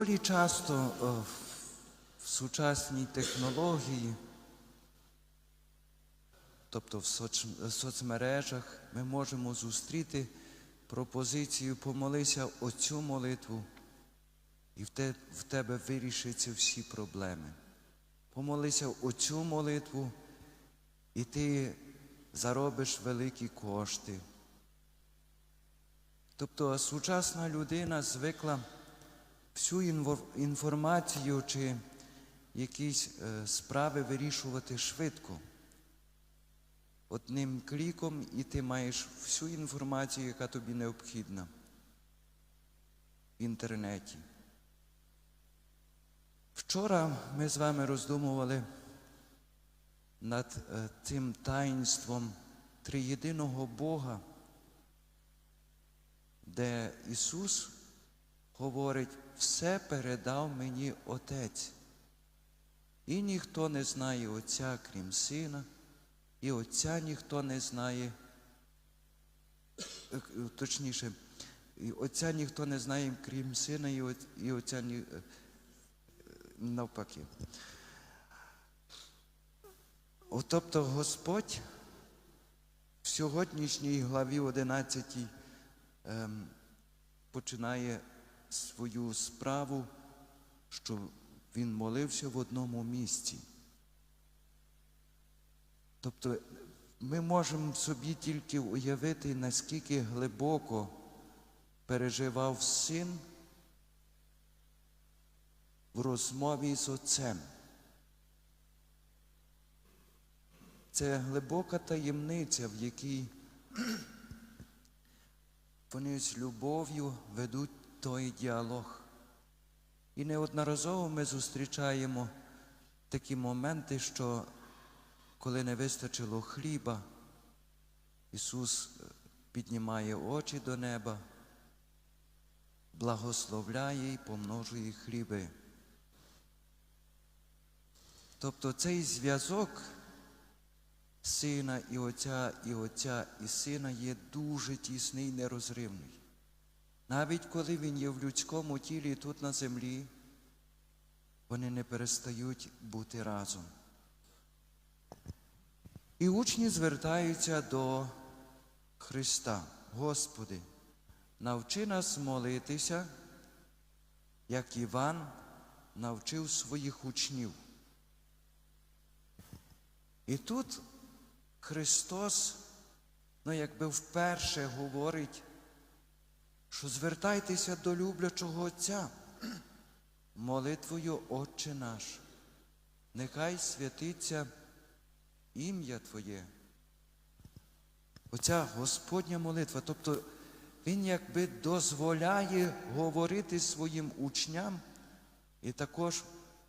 Доволі часто е, в сучасній технології, тобто в соцмережах, ми можемо зустріти пропозицію помолися оцю молитву, і в тебе вирішаться всі проблеми. Помолися оцю молитву, і ти заробиш великі кошти. Тобто сучасна людина звикла всю інформацію чи якісь е, справи вирішувати швидко. Одним кліком і ти маєш всю інформацію, яка тобі необхідна в інтернеті. Вчора ми з вами роздумували над е, цим таїнством триєдиного Бога, де Ісус говорить, все передав мені Отець. І ніхто не знає Отця, крім Сина, і Отця ніхто не знає, е, е, точніше, і Отця ніхто не знає, крім Сина, і Отця ні, е, навпаки. О, Тобто Господь в сьогоднішній главі 11 ем, починає свою справу, що він молився в одному місці. Тобто ми можемо собі тільки уявити, наскільки глибоко переживав син в розмові з отцем. Це глибока таємниця, в якій вони з любов'ю ведуть той діалог. І неодноразово ми зустрічаємо такі моменти, що коли не вистачило хліба, Ісус е, піднімає очі до неба, благословляє і помножує хліби. Тобто цей зв'язок сина і отця, і отця і сина є дуже тісний і нерозривний. Навіть коли він є в людському тілі тут на землі, вони не перестають бути разом. І учні звертаються до Христа. Господи, навчи нас молитися, як Іван навчив своїх учнів. І тут Христос, ну якби вперше говорить, що звертайтеся до люблячого Отця молитвою Отче наш. Нехай святиться ім'я Твоє. Оця Господня молитва. Тобто Він якби дозволяє говорити своїм учням, і також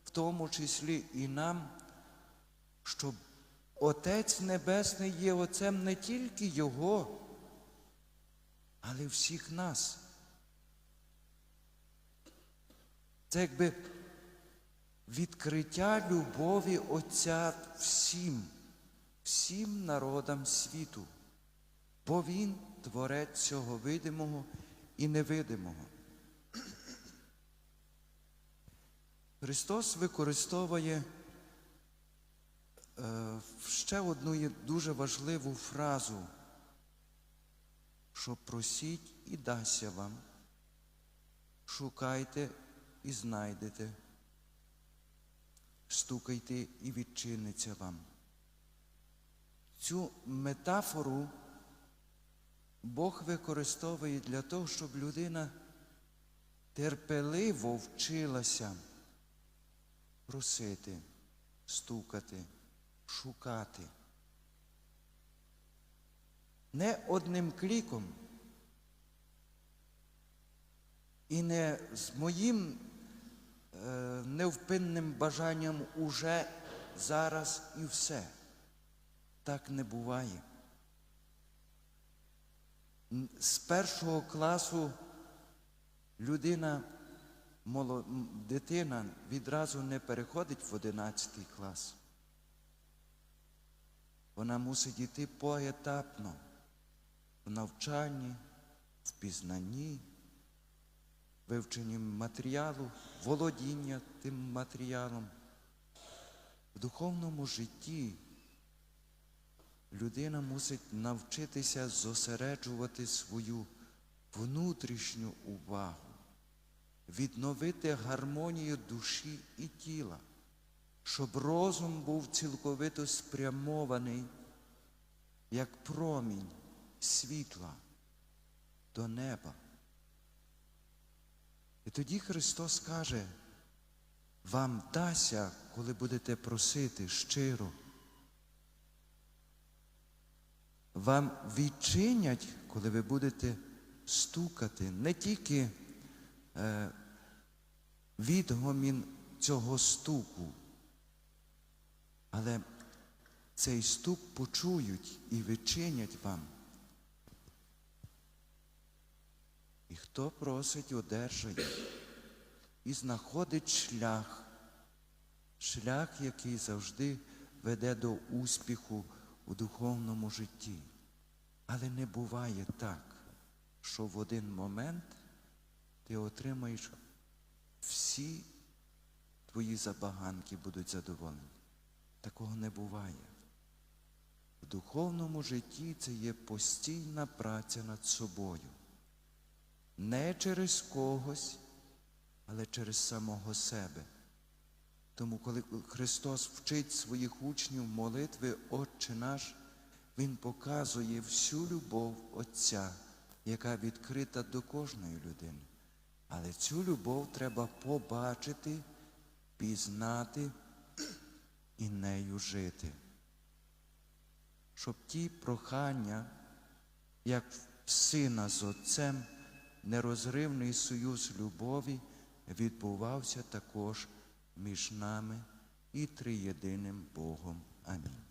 в тому числі і нам, щоб Отець Небесний є Отцем не тільки Його, але всіх нас. Це якби відкриття любові Отця всім, всім народам світу, бо Він творець цього видимого і невидимого. Христос використовує е, ще одну дуже важливу фразу, що просіть і дасться вам, шукайте і знайдете, стукайте і відчиниться вам. Цю метафору Бог використовує для того, щоб людина терпеливо вчилася просити, стукати, шукати. Не одним кліком і не з моїм е, невпинним бажанням уже зараз і все. Так не буває. З першого класу людина, моло- м, дитина відразу не переходить в одинадцятий клас. Вона мусить йти поетапно в навчанні, в пізнанні, вивченням матеріалу, володіння тим матеріалом. В духовному житті людина мусить навчитися зосереджувати свою внутрішню увагу, відновити гармонію душі і тіла, щоб розум був цілковито спрямований, як промінь світла до неба. І тоді Христос каже, вам дася, коли будете просити щиро. Вам відчинять, коли ви будете стукати, не тільки е, відгомін цього стуку, але цей стук почують і відчинять вам. І хто просить, одержає і знаходить шлях, шлях, який завжди веде до успіху у духовному житті. Але не буває так, що в один момент ти отримаєш всі твої забаганки будуть задоволені. Такого не буває. В духовному житті це є постійна праця над собою. Не через когось, але через самого себе. Тому, коли Христос вчить своїх учнів молитви Отче наш, Він показує всю любов Отця, яка відкрита до кожної людини. Але цю любов треба побачити, пізнати і нею жити. Щоб ті прохання, як сина з Отцем, нерозривний союз любові відбувався також між нами і триєдиним Богом. Амінь.